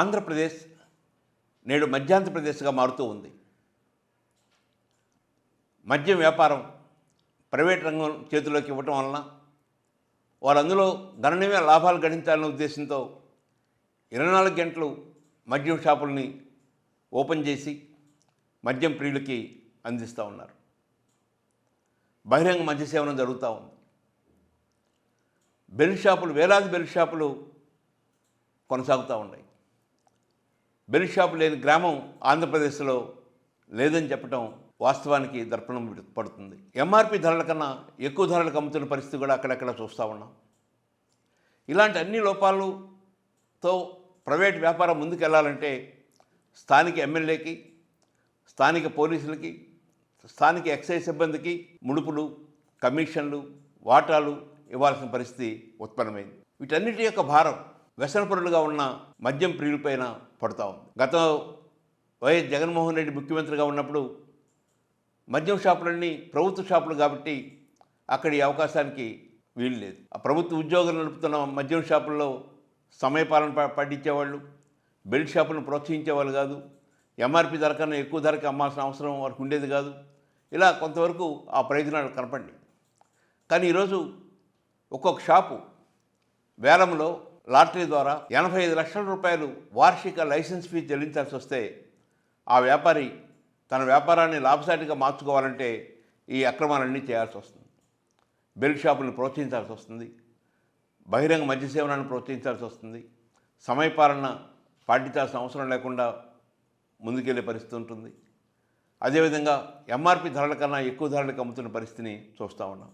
ఆంధ్రప్రదేశ్ నేడు మధ్యాంధ్రప్రదేశ్గా మారుతూ ఉంది. మద్యం వ్యాపారం ప్రైవేట్ రంగం చేతిలోకి ఇవ్వటం వలన వారు అందులో గణనీయమైన లాభాలు గడించాలనే ఉద్దేశంతో ఇరవై నాలుగు గంటలు మద్యం షాపుల్ని ఓపెన్ చేసి మద్యం ప్రియులకి అందిస్తూ ఉన్నారు. బహిరంగ మద్య సేవనం జరుగుతూ ఉంది. బెల్ షాపులు వేలాది బెల్ షాపులు కొనసాగుతూ ఉన్నాయి. బెల్ షాప్ లేని గ్రామం ఆంధ్రప్రదేశ్లో లేదని చెప్పడం వాస్తవానికి దర్పణం పడుతుంది. ఎంఆర్పి ధరల కన్నా ఎక్కువ ధరలకు అమ్ముతున్న పరిస్థితి కూడా అక్కడక్కడ చూస్తూ ఉన్నాం. ఇలాంటి అన్ని లోపాలతో ప్రైవేట్ వ్యాపారం ముందుకెళ్ళాలంటే స్థానిక ఎమ్మెల్యేకి స్థానిక పోలీసులకి స్థానిక ఎక్సైజ్ సిబ్బందికి ముడుపులు కమిషన్లు వాటాలు ఇవ్వాల్సిన పరిస్థితి ఉత్పన్నమైంది. వీటన్నిటి యొక్క భారం వ్యసనపరులుగా ఉన్న మద్యం ప్రియులపైన పడుతూ ఉంది. గత వైఎస్ జగన్మోహన్ రెడ్డి ముఖ్యమంత్రిగా ఉన్నప్పుడు మద్యం షాపులన్నీ ప్రభుత్వ షాపులు కాబట్టి అక్కడి అవకాశానికి వీలు లేదు. ఆ ప్రభుత్వ ఉద్యోగులు నడుపుతున్న మద్యం షాపుల్లో సమయపాలన ప- పాటించేవాళ్ళు బెల్ట్ షాపులను ప్రోత్సహించేవాళ్ళు కాదు ఎంఆర్పి ధర కన్నా ఎక్కువ ధరకి అమ్మాల్సిన అవసరం వారికి ఉండేది కాదు. ఇలా కొంతవరకు ఆ ప్రయోజనాలు కనపడి కానీ ఈరోజు ఒక్కొక్క షాపు వేలంలో లాటరీ ద్వారా ఎనభై ఐదు లక్షల రూపాయలు వార్షిక లైసెన్స్ ఫీ చెల్లించాల్సి వస్తే ఆ వ్యాపారి తన వ్యాపారాన్ని లాభసాటిగా మార్చుకోవాలంటే ఈ అక్రమాలన్నీ చేయాల్సి వస్తుంది. బెల్ట్ షాపులను ప్రోత్సహించాల్సి వస్తుంది. బహిరంగ మద్య సేవనాన్ని ప్రోత్సహించాల్సి వస్తుంది. సమయపాలన పాటించాల్సిన అవసరం లేకుండా ముందుకెళ్ళే పరిస్థితి ఉంటుంది. అదేవిధంగా ఎంఆర్పి ధరల కన్నా ఎక్కువ ధరలకు అమ్ముతున్న పరిస్థితిని చూస్తూ ఉన్నాం.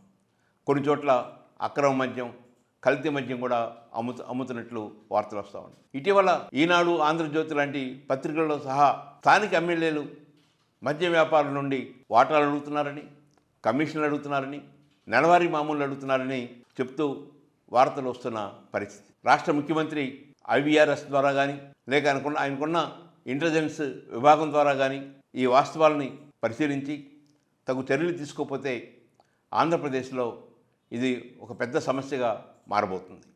కొన్ని చోట్ల అక్రమ మద్యం కల్తీ మద్యం కూడా అమ్ము అమ్ముతున్నట్లు వార్తలు వస్తూ ఉన్నాయి. ఇటీవల ఈనాడు ఆంధ్రజ్యోతి లాంటి పత్రికల్లో సహా స్థానిక ఎమ్మెల్యేలు మద్య వ్యాపారుల నుండి వాటాలు అడుగుతున్నారని కమిషన్లు అడుగుతున్నారని నెలవారీ మామూలు అడుగుతున్నారని చెప్తూ వార్తలు వస్తున్న పరిస్థితి. రాష్ట్ర ముఖ్యమంత్రి ఐవీఆర్ఎస్ ద్వారా కానీ లేక అనుకున్న ఆయనకున్న ఇంటెలిజెన్స్ విభాగం ద్వారా కానీ ఈ వాస్తవాలని పరిశీలించి తగు చర్యలు తీసుకోకపోతే ఆంధ్రప్రదేశ్లో ఇది ఒక పెద్ద సమస్యగా మారబోతుంది.